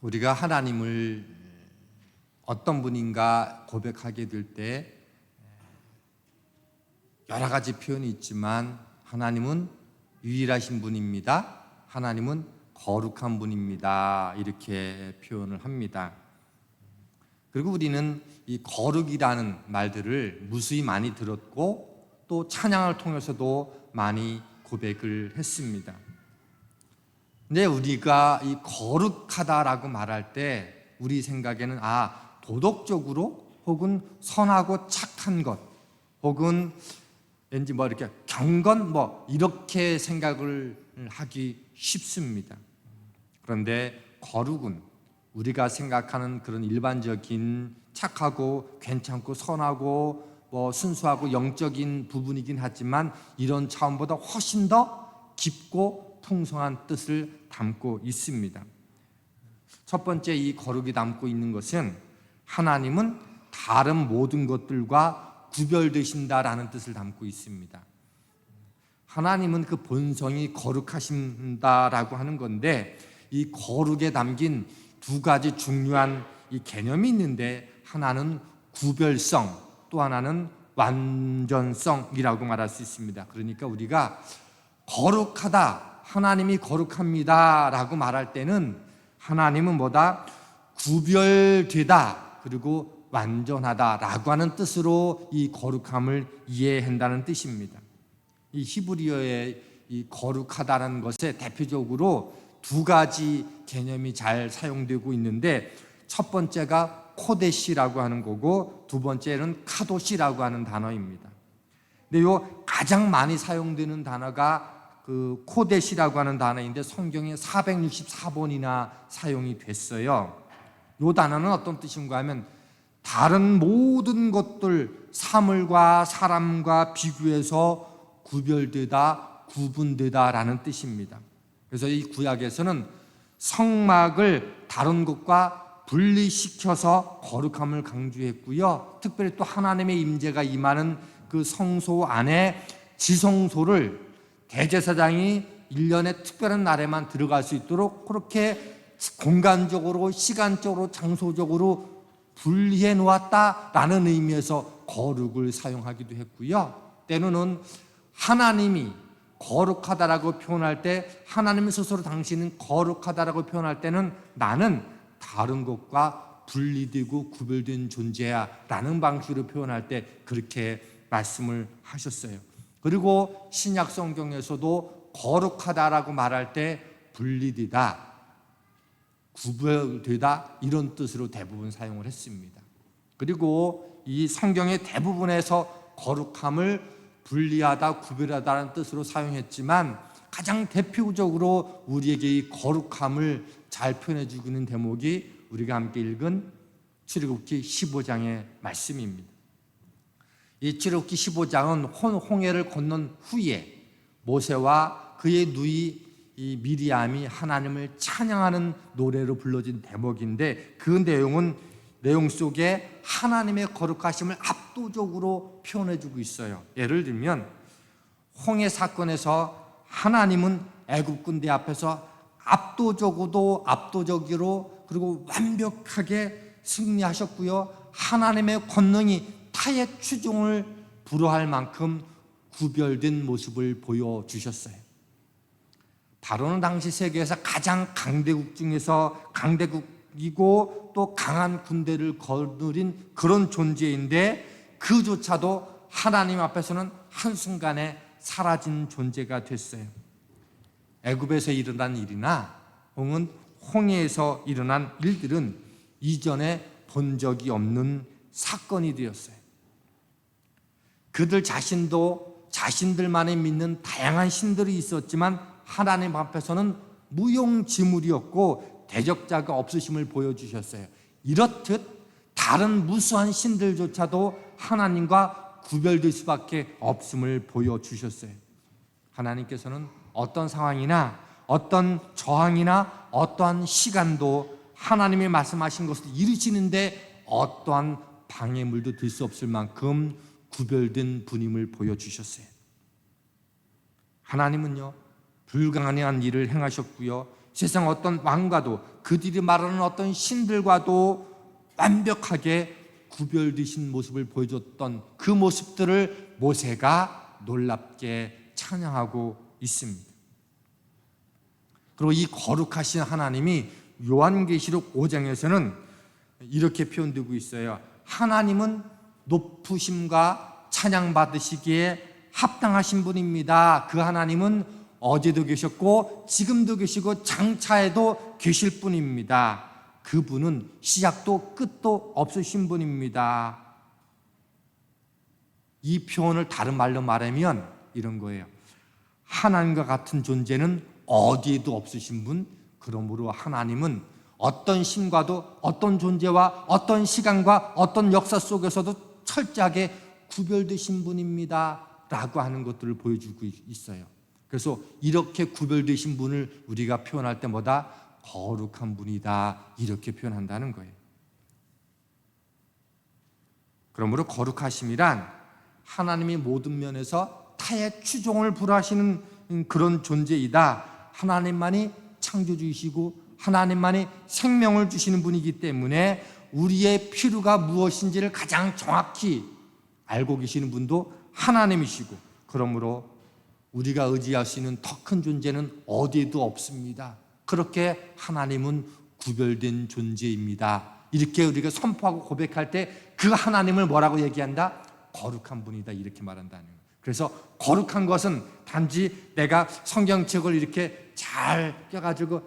우리가 하나님을 어떤 분인가 고백하게 될 때 여러 가지 표현이 있지만 하나님은 유일하신 분입니다. 하나님은 거룩한 분입니다. 이렇게 표현을 합니다. 그리고 우리는 이 거룩이라는 말들을 무수히 많이 들었고 또 찬양을 통해서도 많이 고백을 했습니다. 근데 우리가 이 거룩하다라고 말할 때 우리 생각에는 아 도덕적으로 혹은 선하고 착한 것 혹은 왠지 뭐 이렇게 경건 뭐 이렇게 생각을 하기 쉽습니다. 그런데 거룩은 우리가 생각하는 그런 일반적인 착하고 괜찮고 선하고 뭐 순수하고 영적인 부분이긴 하지만 이런 차원보다 훨씬 더 깊고 풍성한 뜻을 담고 있습니다. 첫 번째 이 거룩이 담고 있는 것은 하나님은 다른 모든 것들과 구별되신다라는 뜻을 담고 있습니다. 하나님은 그 본성이 거룩하신다라고 하는 건데 이 거룩에 담긴 두 가지 중요한 이 개념이 있는데 하나는 구별성 또 하나는 완전성이라고 말할 수 있습니다. 그러니까 우리가 거룩하다 하나님이 거룩합니다 라고 말할 때는 하나님은 뭐다 구별되다 그리고 완전하다 라고 하는 뜻으로 이 거룩함을 이해한다는 뜻입니다. 이 히브리어의 이 거룩하다는 것에 대표적으로 두 가지 개념이 잘 사용되고 있는데 첫 번째가 코데시라고 하는 거고 두 번째는 카도시라고 하는 단어입니다. 근데 요 가장 많이 사용되는 단어가 그 코데시라고 하는 단어인데 성경에 464번이나 사용이 됐어요. 요 단어는 어떤 뜻인가 하면 다른 모든 것들 사물과 사람과 비교해서 구별되다 구분되다라는 뜻입니다. 그래서 이 구약에서는 성막을 다른 것과 분리시켜서 거룩함을 강조했고요. 특별히 또 하나님의 임재가 임하는 그 성소 안에 지성소를 대제사장이 1년에 특별한 날에만 들어갈 수 있도록 그렇게 공간적으로 시간적으로 장소적으로 분리해 놓았다라는 의미에서 거룩을 사용하기도 했고요. 때로는 하나님이 거룩하다라고 표현할 때 하나님 스스로 당신은 거룩하다라고 표현할 때는 나는 다른 것과 분리되고 구별된 존재야 라는 방식으로 표현할 때 그렇게 말씀을 하셨어요. 그리고 신약 성경에서도 거룩하다라고 말할 때 분리되다, 구별되다 이런 뜻으로 대부분 사용을 했습니다. 그리고 이 성경의 대부분에서 거룩함을 분리하다, 구별하다는 뜻으로 사용했지만 가장 대표적으로 우리에게 이 거룩함을 잘 표현해 주고 있는 대목이 우리가 함께 읽은 출애굽기 15장의 말씀입니다. 이 출애굽기 15장은 홍해를 건넌 후에 모세와 그의 누이 이 미리암이 하나님을 찬양하는 노래로 불러진 대목인데 그 내용은 내용 속에 하나님의 거룩하심을 압도적으로 표현해 주고 있어요. 예를 들면 홍해 사건에서 하나님은 애굽 군대 앞에서 압도적으로도 압도적으로 그리고 완벽하게 승리하셨고요. 하나님의 권능이 타의 추종을 불허할 만큼 구별된 모습을 보여주셨어요. 바로는 당시 세계에서 가장 강대국 중에서 강대국이고 또 강한 군대를 거느린 그런 존재인데 그조차도 하나님 앞에서는 한순간에 사라진 존재가 됐어요. 애굽에서 일어난 일이나 혹은 홍해에서 일어난 일들은 이전에 본 적이 없는 사건이 되었어요. 그들 자신도 자신들만이 믿는 다양한 신들이 있었지만 하나님 앞에서는 무용지물이었고 대적자가 없으심을 보여주셨어요. 이렇듯 다른 무수한 신들조차도 하나님과 구별될 수밖에 없음을 보여주셨어요. 하나님께서는 어떤 상황이나 어떤 저항이나 어떠한 시간도 하나님이 말씀하신 것을 이루시는데 어떠한 방해물도 될수 없을 만큼 구별된 분임을 보여주셨어요. 하나님은요, 불가능한 일을 행하셨고요. 세상 어떤 왕과도 그들이 말하는 어떤 신들과도 완벽하게 구별되신 모습을 보여줬던 그 모습들을 모세가 놀랍게 찬양하고 있습니다. 그리고 이 거룩하신 하나님이 요한계시록 5장에서는 이렇게 표현되고 있어요. 하나님은 높으심과 찬양 받으시기에 합당하신 분입니다. 그 하나님은 어제도 계셨고 지금도 계시고 장차에도 계실 분입니다. 그분은 시작도 끝도 없으신 분입니다. 이 표현을 다른 말로 말하면 이런 거예요. 하나님과 같은 존재는 어디에도 없으신 분, 그러므로 하나님은 어떤 신과도 어떤 존재와 어떤 시간과 어떤 역사 속에서도 철저하게 구별되신 분입니다. 라고 하는 것들을 보여주고 있어요. 그래서 이렇게 구별되신 분을 우리가 표현할 때마다 거룩한 분이다. 이렇게 표현한다는 거예요. 그러므로 거룩하심이란 하나님이 모든 면에서 타의 추종을 불하시는 그런 존재이다. 하나님만이 창조주이시고 하나님만이 생명을 주시는 분이기 때문에 우리의 필요가 무엇인지를 가장 정확히 알고 계시는 분도 하나님이시고 그러므로 우리가 의지할 수 있는 더 큰 존재는 어디에도 없습니다. 그렇게 하나님은 구별된 존재입니다. 이렇게 우리가 선포하고 고백할 때 그 하나님을 뭐라고 얘기한다? 거룩한 분이다. 이렇게 말한다는 거예요. 그래서 거룩한 것은 단지 내가 성경책을 이렇게 잘 껴가지고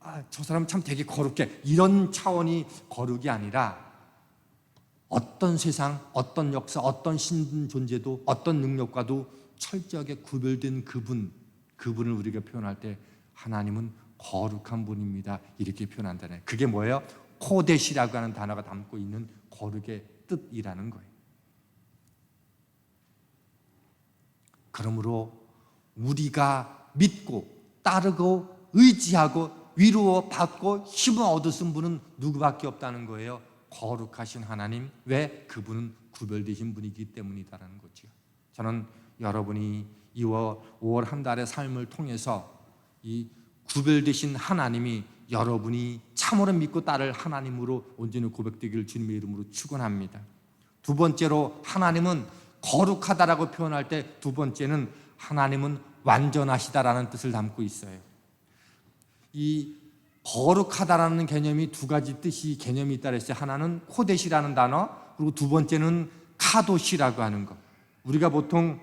아, 저 사람 참 되게 거룩해 이런 차원이 거룩이 아니라 어떤 세상, 어떤 역사, 어떤 신 존재도 어떤 능력과도 철저하게 구별된 그분, 그분을 우리가 표현할 때 하나님은 거룩한 분입니다. 이렇게 표현한다네. 그게 뭐예요? 코데시라고 하는 단어가 담고 있는 거룩의 뜻이라는 거예요. 그러므로 우리가 믿고 따르고 의지하고 위로 받고 힘을 얻으신 분은 누구밖에 없다는 거예요. 거룩하신 하나님. 왜? 그분은 구별되신 분이기 때문이다라는 거죠. 저는 여러분이 2월, 5월 한 달의 삶을 통해서 이 구별되신 하나님이 여러분이 참으로 믿고 따를 하나님으로 온전히 고백되기를 주님의 이름으로 축원합니다. 두 번째로 하나님은 거룩하다라고 표현할 때 두 번째는 하나님은 완전하시다라는 뜻을 담고 있어요. 이 거룩하다라는 개념이 두 가지 뜻이 개념이 있다 그랬어요. 하나는 코데시라는 단어, 그리고 두 번째는 카도시라고 하는 것. 우리가 보통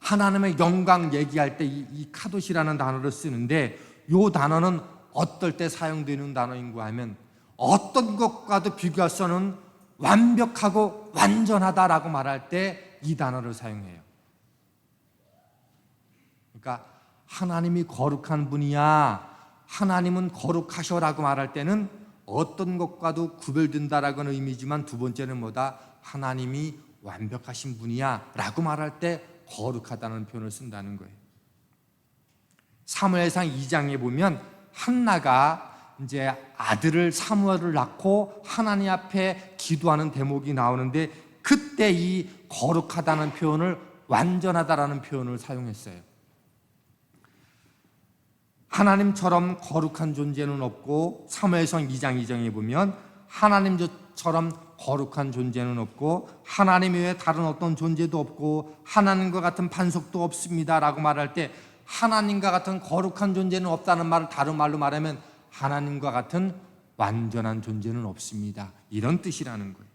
하나님의 영광 얘기할 때이 카도시라는 단어를 쓰는데 이 단어는 어떨 때 사용되는 단어인가 하면 어떤 것과도 비교할 수 없는 완벽하고 완전하다라고 말할 때 이 단어를 사용해요. 그러니까 하나님이 거룩한 분이야. 하나님은 거룩하셔라고 말할 때는 어떤 것과도 구별된다라고는 의미지만 두 번째는 뭐다? 하나님이 완벽하신 분이야라고 말할 때 거룩하다는 표현을 쓴다는 거예요. 사무엘상 2장에 보면 한나가 이제 아들을 사무엘을 낳고 하나님 앞에 기도하는 대목이 나오는데 그때 이 거룩하다는 표현을 완전하다라는 표현을 사용했어요. 하나님처럼 거룩한 존재는 없고 사무엘상 2장 2장에 보면 하나님처럼 거룩한 존재는 없고 하나님 외에 다른 어떤 존재도 없고 하나님과 같은 반석도 없습니다라고 말할 때 하나님과 같은 거룩한 존재는 없다는 말을 다른 말로 말하면 하나님과 같은 완전한 존재는 없습니다. 이런 뜻이라는 거예요.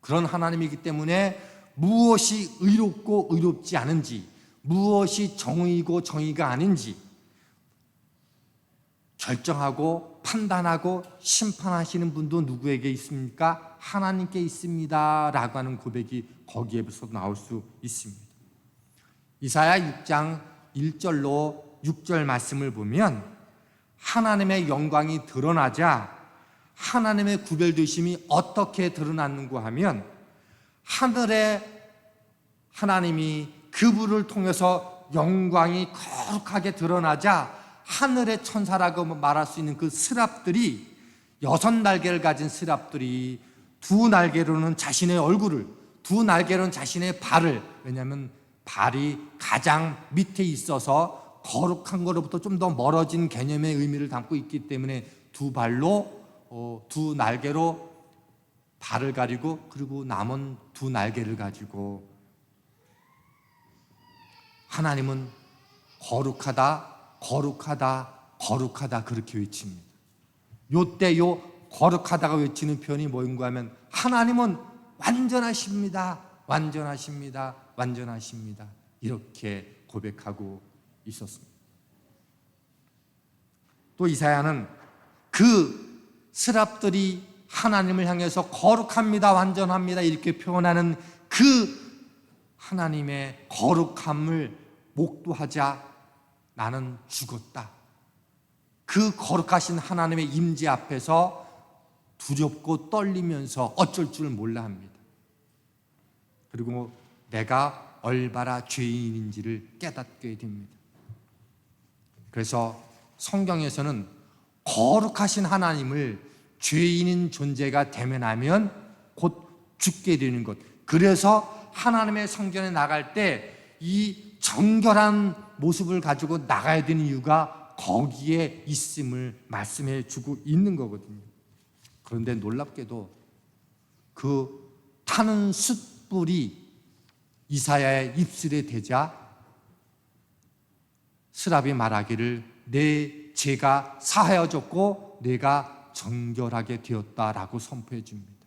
그런 하나님이기 때문에 무엇이 의롭고 의롭지 않은지 무엇이 정의고 정의가 아닌지 결정하고 판단하고 심판하시는 분도 누구에게 있습니까? 하나님께 있습니다. 라고 하는 고백이 거기에서 나올 수 있습니다. 이사야 6장 1절로 6절 말씀을 보면 하나님의 영광이 드러나자 하나님의 구별되심이 어떻게 드러났는가 하면 하늘에 하나님이 그분을 통해서 영광이 거룩하게 드러나자 하늘의 천사라고 말할 수 있는 그 스랍들이 여섯 날개를 가진 스랍들이 두 날개로는 자신의 얼굴을 두 날개로는 자신의 발을 왜냐하면 발이 가장 밑에 있어서 거룩한 거로부터 좀 더 멀어진 개념의 의미를 담고 있기 때문에 두 발로 어, 두 날개로 발을 가리고 그리고 남은 두 날개를 가지고 하나님은 거룩하다, 거룩하다, 거룩하다 그렇게 외칩니다. 요때 요 거룩하다가 외치는 표현이 뭐인가 하면 하나님은 완전하십니다. 완전하십니다. 완전하십니다. 이렇게 고백하고 있었습니다. 또 이사야는 그 스랍들이 하나님을 향해서 거룩합니다. 완전합니다. 이렇게 표현하는 그 하나님의 거룩함을 목도하자 나는 죽었다. 그 거룩하신 하나님의 임재 앞에서 두렵고 떨리면서 어쩔 줄 몰라 합니다. 그리고 내가 얼마나 죄인인지를 깨닫게 됩니다. 그래서 성경에서는 거룩하신 하나님을 죄인인 존재가 대면하면 곧 죽게 되는 것. 그래서 하나님의 성전에 나갈 때 이 정결한 모습을 가지고 나가야 되는 이유가 거기에 있음을 말씀해 주고 있는 거거든요. 그런데 놀랍게도 그 타는 숯불이 이사야의 입술에 대자 스랍이 말하기를 내 죄가 사하여졌고 내가 정결하게 되었다라고 선포해 줍니다.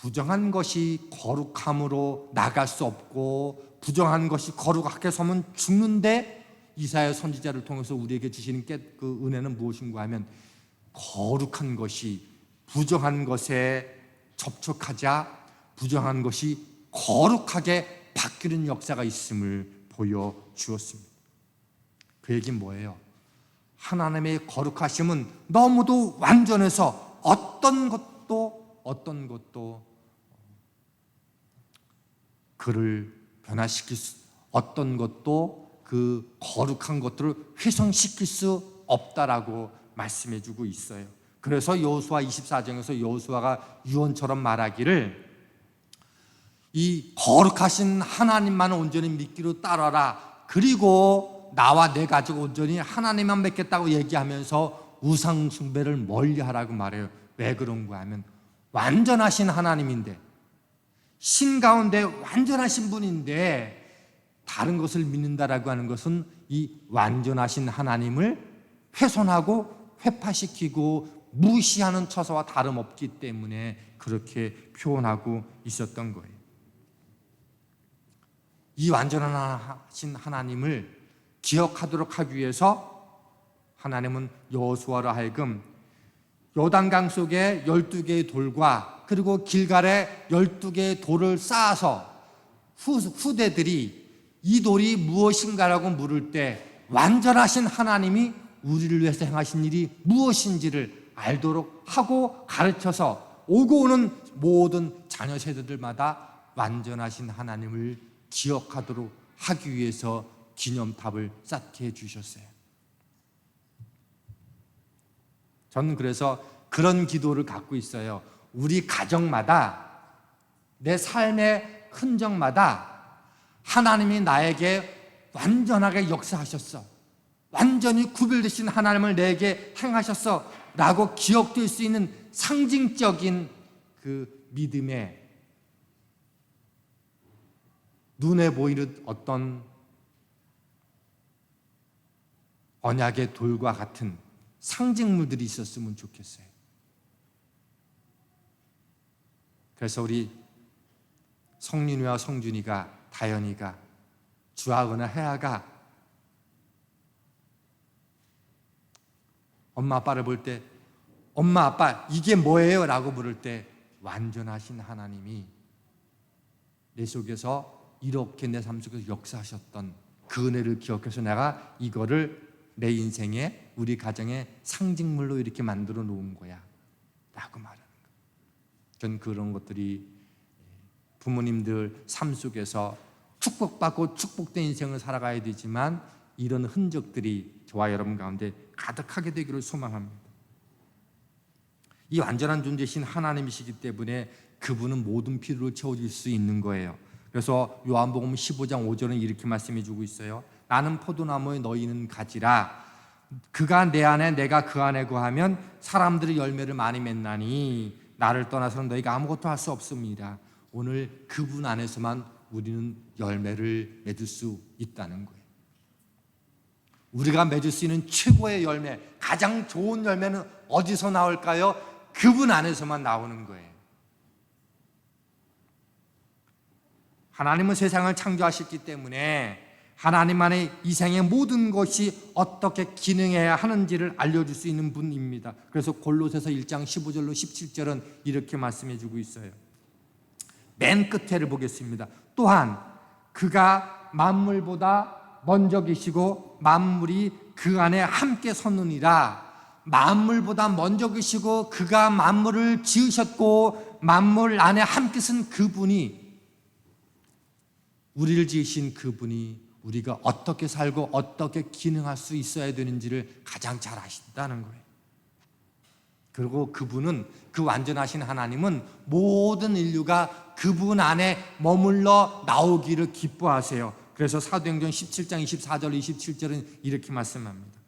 부정한 것이 거룩함으로 나갈 수 없고 부정한 것이 거룩하게 서면 죽는데 이사야 선지자를 통해서 우리에게 주시는 깨- 그 은혜는 무엇인가 하면 거룩한 것이 부정한 것에 접촉하자 부정한 것이 거룩하게 바뀌는 역사가 있음을 보여 주었습니다. 그 얘기는 뭐예요? 하나님의 거룩하심은 너무도 완전해서 어떤 것도 어떤 것도 그를 변화시킬 수 어떤 것도 그 거룩한 것들을 훼손시킬 수 없다라고 말씀해 주고 있어요. 그래서 여호수아 24장에서 여호수아가 유언처럼 말하기를 이 거룩하신 하나님만 온전히 믿기로 따라라. 그리고 나와 내 가지고 온전히 하나님만 믿겠다고 얘기하면서 우상 숭배를 멀리 하라고 말해요. 왜 그런가 하면 완전하신 하나님인데 신 가운데 완전하신 분인데 다른 것을 믿는다라고 하는 것은 이 완전하신 하나님을 훼손하고 회파시키고 무시하는 처사와 다름없기 때문에 그렇게 표현하고 있었던 거예요. 이 완전하신 하나님을 기억하도록 하기 위해서 하나님은 여호수아로 하여금 요단강 속에 12개의 돌과 그리고 길갈에 12개의 돌을 쌓아서 후, 후대들이 이 돌이 무엇인가라고 물을 때 완전하신 하나님이 우리를 위해서 행하신 일이 무엇인지를 알도록 하고 가르쳐서 오고 오는 모든 자녀 세대들마다 완전하신 하나님을 기억하도록 하기 위해서 기념탑을 쌓게 해주셨어요. 저는 그래서 그런 기도를 갖고 있어요. 우리 가정마다 내 삶의 흔적마다 하나님이 나에게 완전하게 역사하셨어. 완전히 구별되신 하나님을 내게 행하셨어. 라고 기억될 수 있는 상징적인 그 믿음의 눈에 보이는 어떤 언약의 돌과 같은 상징물들이 있었으면 좋겠어요. 그래서 우리 성윤이와 성준이가 다현이가 주하거나 혜아가 엄마 아빠를 볼 때 엄마 아빠 이게 뭐예요? 라고 물을 때 완전하신 하나님이 내 속에서 이렇게 내 삶 속에서 역사하셨던 그 은혜를 기억해서 내가 이거를 내 인생에 우리 가정의 상징물로 이렇게 만들어 놓은 거야 라고 말하는 거예요 전 그런 것들이 부모님들 삶 속에서 축복받고 축복된 인생을 살아가야 되지만 이런 흔적들이 저와 여러분 가운데 가득하게 되기를 소망합니다. 이 완전한 존재신 하나님이시기 때문에 그분은 모든 필요를 채워줄 수 있는 거예요. 그래서 요한복음 15장 5절은 이렇게 말씀해 주고 있어요. 나는 포도나무에 너희는 가지라 그가 내 안에 내가 그 안에 거하면 사람들이 열매를 많이 맺나니 나를 떠나서는 너희가 아무것도 할 수 없습니다. 오늘 그분 안에서만 우리는 열매를 맺을 수 있다는 거예요. 우리가 맺을 수 있는 최고의 열매, 가장 좋은 열매는 어디서 나올까요? 그분 안에서만 나오는 거예요. 하나님은 세상을 창조하셨기 때문에 하나님만의 이 생의 모든 것이 어떻게 기능해야 하는지를 알려줄 수 있는 분입니다. 그래서 골로새서 1장 15절로 17절은 이렇게 말씀해 주고 있어요. 맨 끝에를 보겠습니다. 또한 그가 만물보다 먼저 계시고 만물이 그 안에 함께 섰느니라. 만물보다 먼저 계시고 그가 만물을 지으셨고 만물 안에 함께 쓴 그분이 우리를 지으신 그분이 우리가 어떻게 살고 어떻게 기능할 수 있어야 되는지를 가장 잘 아신다는 거예요. 그리고 그분은 그 완전하신 하나님은 모든 인류가 그분 안에 머물러 나오기를 기뻐하세요. 그래서 사도행전 17장 24절 27절은 이렇게 말씀합니다.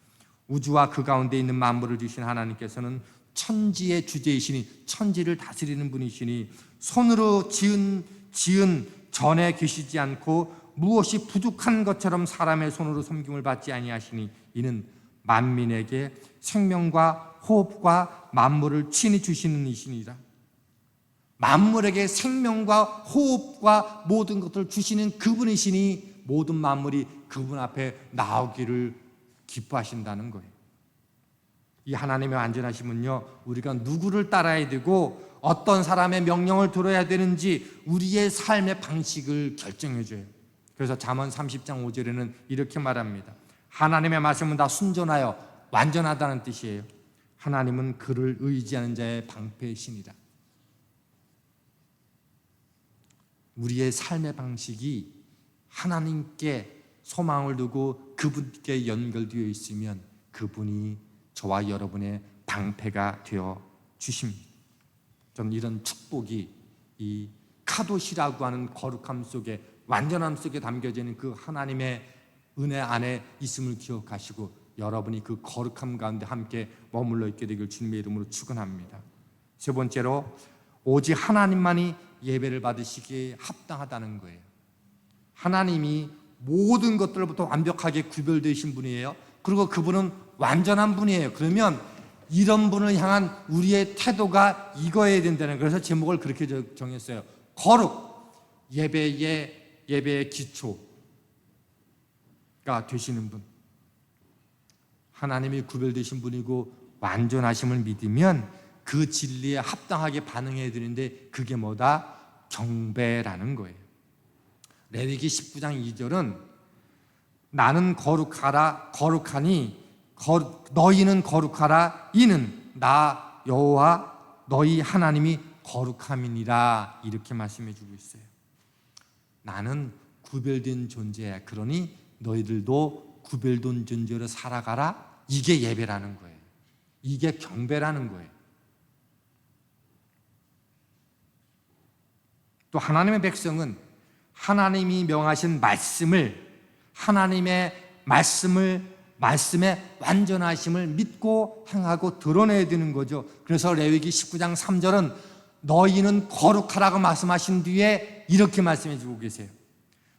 우주와 그 가운데 있는 만물을 주신 하나님께서는 천지의 주제이시니 천지를 다스리는 분이시니 손으로 지은 지은 전에 계시지 않고 무엇이 부족한 것처럼 사람의 손으로 섬김을 받지 아니하시니 이는 만민에게 생명과 호흡과 만물을 친히 주시는 이시니라. 만물에게 생명과 호흡과 모든 것을 주시는 그분이시니 모든 만물이 그분 앞에 나오기를 기뻐하신다는 거예요. 이 하나님의 완전하심은요, 우리가 누구를 따라야 되고 어떤 사람의 명령을 들어야 되는지 우리의 삶의 방식을 결정해 줘요. 그래서 잠언 30장 5절에는 이렇게 말합니다. 하나님의 말씀은 다 순전하여 완전하다는 뜻이에요. 하나님은 그를 의지하는 자의 방패이시니라. 우리의 삶의 방식이 하나님께 소망을 두고 그분께 연결되어 있으면 그분이 저와 여러분의 방패가 되어 주십니다. 저는 이런 축복이 이 카도시라고 하는 거룩함 속에 완전함 속에 담겨지는 그 하나님의 은혜 안에 있음을 기억하시고 여러분이 그 거룩함 가운데 함께 머물러 있게 되길 주님의 이름으로 축원합니다. 세 번째로 오직 하나님만이 예배를 받으시기에 합당하다는 거예요. 하나님이 모든 것들로부터 완벽하게 구별되신 분이에요. 그리고 그분은 완전한 분이에요. 그러면 이런 분을 향한 우리의 태도가 이거여야 된다는. 그래서 제목을 그렇게 정했어요. 거룩 예배의 예배의 기초가 되시는 분. 하나님이 구별되신 분이고 완전하심을 믿으면 그 진리에 합당하게 반응해야 되는데 그게 뭐다? 경배라는 거예요. 레위기 19장 2절은 나는 거룩하라 거룩하니 거, 너희는 거룩하라 이는 나 여호와 너희 하나님이 거룩함이니라 이렇게 말씀해 주고 있어요. 나는 구별된 존재야. 그러니 너희들도 구별된 존재로 살아가라. 이게 예배라는 거예요. 이게 경배라는 거예요. 또 하나님의 백성은 하나님이 명하신 말씀을 하나님의 말씀을 말씀의 완전하심을 믿고 행하고 드러내야 되는 거죠. 그래서 레위기 19장 3절은 너희는 거룩하라고 말씀하신 뒤에 이렇게 말씀해 주고 계세요.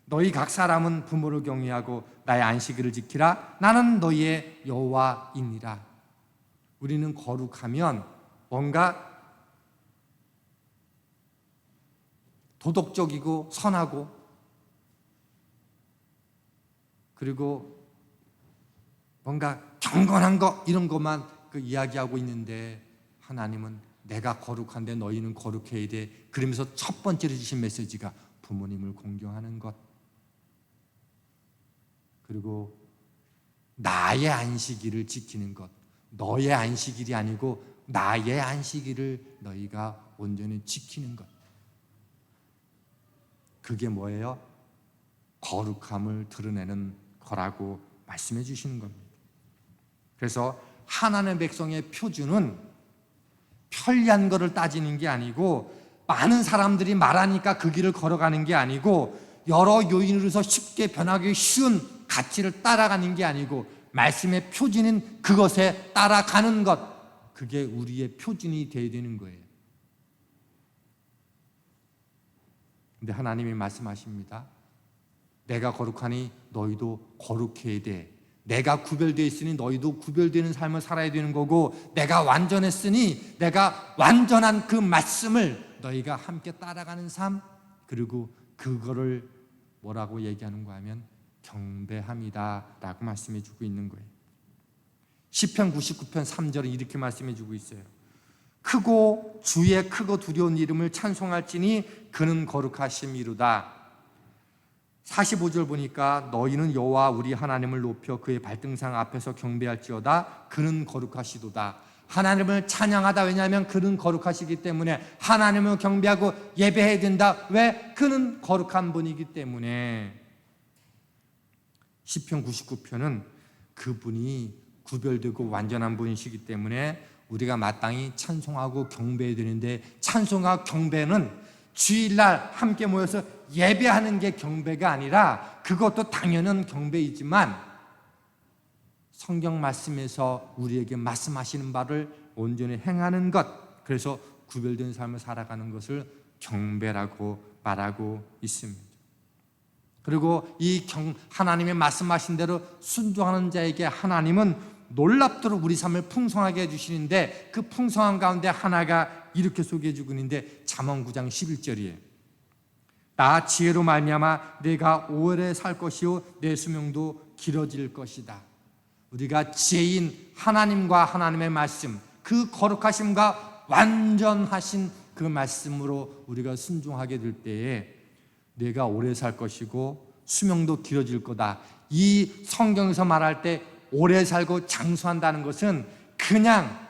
너희 각 사람은 부모를 경외하고 나의 안식일을 지키라. 나는 너희의 여호와이니라. 우리는 거룩하면 뭔가 도덕적이고 선하고 그리고 뭔가 경건한 거 이런 것만 그 이야기하고 있는데 하나님은 내가 거룩한데 너희는 거룩해야 돼. 그러면서 첫 번째로 주신 메시지가 부모님을 공경하는 것. 그리고 나의 안식일을 지키는 것. 너의 안식일이 아니고 나의 안식일을 너희가 온전히 지키는 것. 그게 뭐예요? 거룩함을 드러내는 거라고 말씀해 주시는 겁니다. 그래서 하나님의 백성의 표준은 편리한 것을 따지는 게 아니고 많은 사람들이 말하니까 그 길을 걸어가는 게 아니고 여러 요인으로서 쉽게 변하기 쉬운 가치를 따라가는 게 아니고 말씀의 표준인 그것에 따라가는 것 그게 우리의 표준이 되어야 되는 거예요. 근데 하나님이 말씀하십니다. 내가 거룩하니 너희도 거룩해야 돼. 내가 구별되어 있으니 너희도 구별되는 삶을 살아야 되는 거고 내가 완전했으니 내가 완전한 그 말씀을 너희가 함께 따라가는 삶 그리고 그거를 뭐라고 얘기하는가 하면 경배함이다라고 말씀해 주고 있는 거예요. 시편 99편 3절은 이렇게 말씀해 주고 있어요. 크고 주의 크고 두려운 이름을 찬송할지니 그는 거룩하심이로다. 45절 보니까 너희는 여호와 우리 하나님을 높여 그의 발등상 앞에서 경배할지어다 그는 거룩하시도다. 하나님을 찬양하다 왜냐하면 그는 거룩하시기 때문에 하나님을 경배하고 예배해야 된다. 왜? 그는 거룩한 분이기 때문에 시편 99편은 그분이 구별되고 완전한 분이시기 때문에 우리가 마땅히 찬송하고 경배해야 되는데 찬송과 경배는 주일날 함께 모여서 예배하는 게 경배가 아니라 그것도 당연한 경배이지만 성경 말씀에서 우리에게 말씀하시는 바를 온전히 행하는 것 그래서 구별된 삶을 살아가는 것을 경배라고 말하고 있습니다. 그리고 이 경, 하나님의 말씀하신 대로 순종하는 자에게 하나님은 놀랍도록 우리 삶을 풍성하게 해주시는데 그 풍성한 가운데 하나가 이렇게 소개해 주고 있는데 잠언 9장 11절이에요. 나 지혜로 말미암아 내가 오래 살 것이요 내 수명도 길어질 것이다. 우리가 지혜인 하나님과 하나님의 말씀 그 거룩하심과 완전하신 그 말씀으로 우리가 순종하게 될 때에 내가 오래 살 것이고 수명도 길어질 거다. 이 성경에서 말할 때 오래 살고 장수한다는 것은 그냥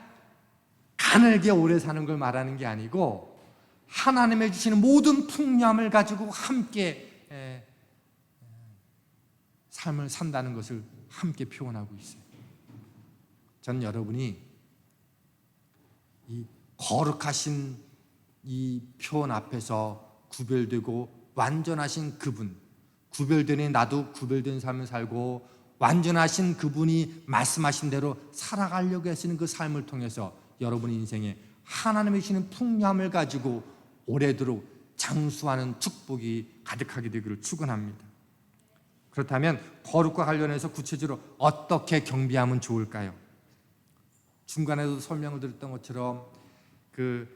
가늘게 오래 사는 걸 말하는 게 아니고 하나님의 주시는 모든 풍요함을 가지고 함께 삶을 산다는 것을 함께 표현하고 있어요. 전 여러분이 이 거룩하신 이 표현 앞에서 구별되고 완전하신 그분, 구별되니 나도 구별된 삶을 살고 완전하신 그분이 말씀하신 대로 살아가려고 하시는 그 삶을 통해서 여러분의 인생에 하나님의 주시는 풍요함을 가지고 오래도록 장수하는 축복이 가득하게 되기를 축원합니다. 그렇다면 거룩과 관련해서 구체적으로 어떻게 경비하면 좋을까요? 중간에도 설명을 드렸던 것처럼 그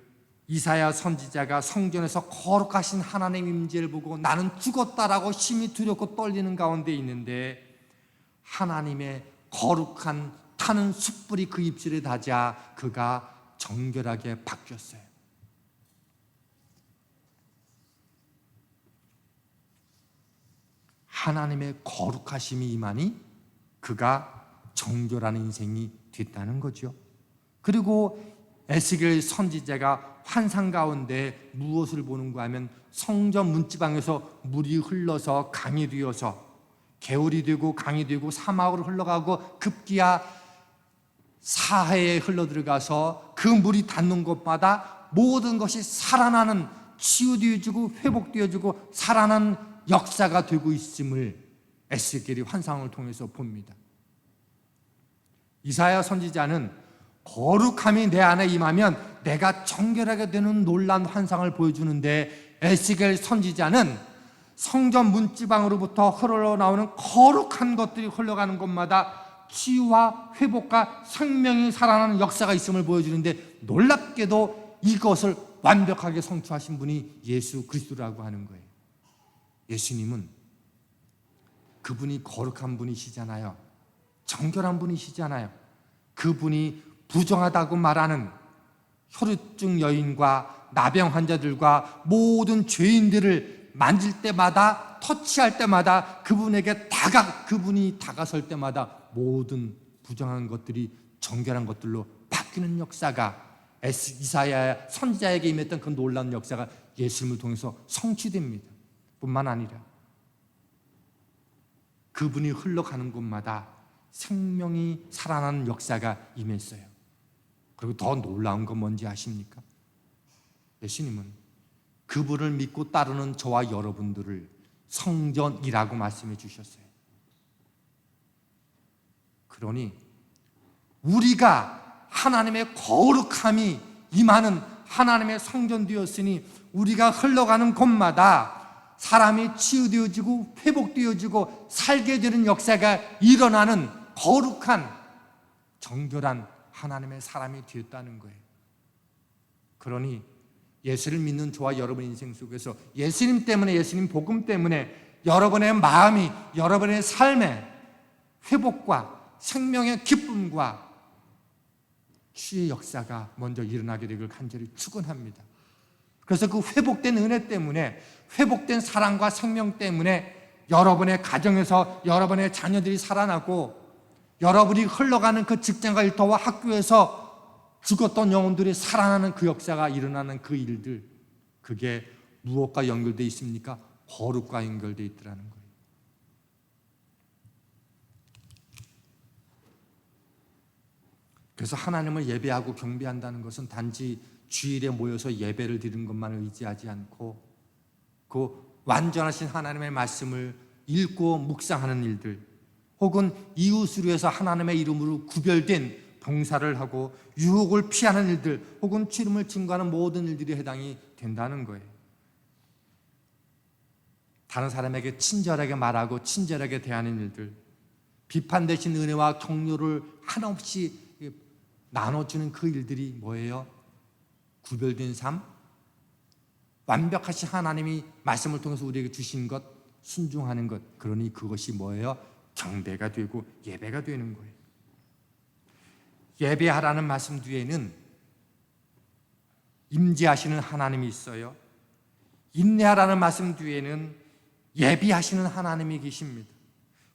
이사야 선지자가 성전에서 거룩하신 하나님 임재를 보고 나는 죽었다라고 심히 두렵고 떨리는 가운데 있는데 하나님의 거룩한 타는 숯불이 그 입술에 닿자 그가 정결하게 바뀌었어요. 하나님의 거룩하심이 임하니 그가 정결한 인생이 됐다는 거죠. 그리고 에스겔 선지자가 환상 가운데 무엇을 보는가 하면 성전 문지방에서 물이 흘러서 강이 되어서 개울이 되고 강이 되고 사막으로 흘러가고 급기야 사해에 흘러 들어가서 그 물이 닿는 곳마다 모든 것이 살아나는 치유되어지고 회복되어지고 살아나는 역사가 되고 있음을 에스겔이 환상을 통해서 봅니다. 이사야 선지자는 거룩함이 내 안에 임하면 내가 정결하게 되는 놀란 환상을 보여주는데 에스겔 선지자는 성전 문지방으로부터 흘러나오는 거룩한 것들이 흘러가는 곳마다 치유와 회복과 생명이 살아나는 역사가 있음을 보여주는데 놀랍게도 이것을 완벽하게 성취하신 분이 예수 그리스도라고 하는 거예요. 예수님은 그분이 거룩한 분이시잖아요. 정결한 분이시잖아요. 그분이 부정하다고 말하는 혈우증 여인과 나병 환자들과 모든 죄인들을 만질 때마다 터치할 때마다 그분에게 다가 그분이 다가설 때마다 모든 부정한 것들이 정결한 것들로 바뀌는 역사가 이사야 선지자에게 임했던 그 놀라운 역사가 예수님을 통해서 성취됩니다. 뿐만 아니라 그분이 흘러가는 곳마다 생명이 살아나는 역사가 임했어요. 그리고 더 놀라운 건 뭔지 아십니까? 예수님은 그분을 믿고 따르는 저와 여러분들을 성전이라고 말씀해 주셨어요. 그러니 우리가 하나님의 거룩함이 임하는 하나님의 성전 되었으니 우리가 흘러가는 곳마다 사람이 치유되어지고 회복되어지고 살게 되는 역사가 일어나는 거룩한 정결한 하나님의 사람이 되었다는 거예요. 그러니 예수를 믿는 저와 여러분의 인생 속에서 예수님 때문에 예수님 복음 때문에 여러분의 마음이 여러분의 삶에 회복과 생명의 기쁨과 치유의 역사가 먼저 일어나게 되길 간절히 축원합니다. 그래서 그 회복된 은혜 때문에 회복된 사랑과 생명 때문에 여러분의 가정에서 여러분의 자녀들이 살아나고 여러분이 흘러가는 그 직장과 일터와 학교에서 죽었던 영혼들이 살아나는 그 역사가 일어나는 그 일들 그게 무엇과 연결되어 있습니까? 거룩과 연결되어 있더라는 거예요. 그래서 하나님을 예배하고 경배한다는 것은 단지 주일에 모여서 예배를 드리는 것만 의지하지 않고 그 완전하신 하나님의 말씀을 읽고 묵상하는 일들 혹은 이웃을 위해서 하나님의 이름으로 구별된 봉사를 하고 유혹을 피하는 일들 혹은 취름을 증거하는 모든 일들이 해당이 된다는 거예요. 다른 사람에게 친절하게 말하고 친절하게 대하는 일들 비판 대신 은혜와 격려를 한없이 나눠주는 그 일들이 뭐예요? 구별된 삶? 완벽하신 하나님이 말씀을 통해서 우리에게 주신 것, 순종하는 것. 그러니 그것이 뭐예요? 경배가 되고 예배가 되는 거예요. 예배하라는 말씀 뒤에는 임재하시는 하나님이 있어요. 인내하라는 말씀 뒤에는 예비하시는 하나님이 계십니다.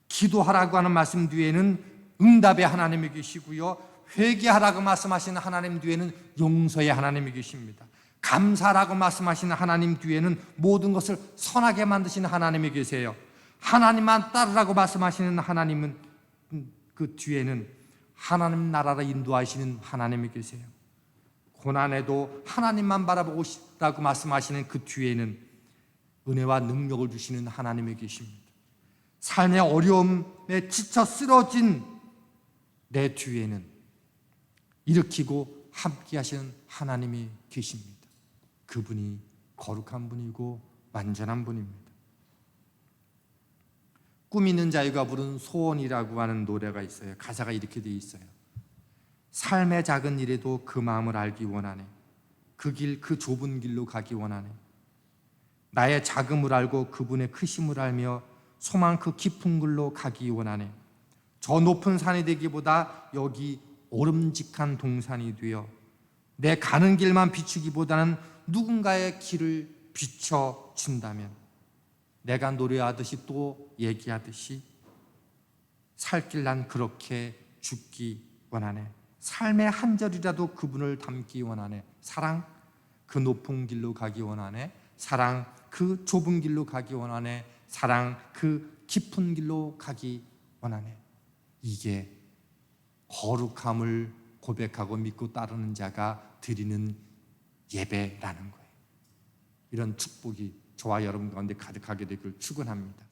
기도하라고 하는 말씀 뒤에는 응답의 하나님이 계시고요. 회개하라고 말씀하시는 하나님 뒤에는 용서의 하나님이 계십니다. 감사라고 말씀하시는 하나님 뒤에는 모든 것을 선하게 만드시는 하나님이 계세요. 하나님만 따르라고 말씀하시는 하나님은 그 뒤에는 하나님 나라를 인도하시는 하나님이 계세요. 고난에도 하나님만 바라보고 싶다고 말씀하시는 그 뒤에는 은혜와 능력을 주시는 하나님이 계십니다. 삶의 어려움에 지쳐 쓰러진 내 뒤에는 일으키고 함께 하시는 하나님이 계십니다. 그분이 거룩한 분이고 완전한 분입니다. 꿈 있는 자유가 부른 소원이라고 하는 노래가 있어요. 가사가 이렇게 되어 있어요. 삶의 작은 일에도 그 마음을 알기 원하네. 그 길, 그 좁은 길로 가기 원하네. 나의 작음을 알고 그분의 크심을 알며 소망 그 깊은 길로 가기 원하네. 저 높은 산이 되기보다 여기 오름직한 동산이 되어 내 가는 길만 비추기보다는 누군가의 길을 비춰 준다면 내가 노래하듯이 또 얘기하듯이 살 길 난 그렇게 죽기 원하네. 삶의 한 절이라도 그분을 담기 원하네. 사랑 그 높은 길로 가기 원하네. 사랑 그 좁은 길로 가기 원하네. 사랑 그 깊은 길로 가기 원하네. 이게 거룩함을 고백하고 믿고 따르는 자가 드리는 예배라는 거예요. 이런 축복이 저와 여러분 가운데 가득하게 되길 축원합니다.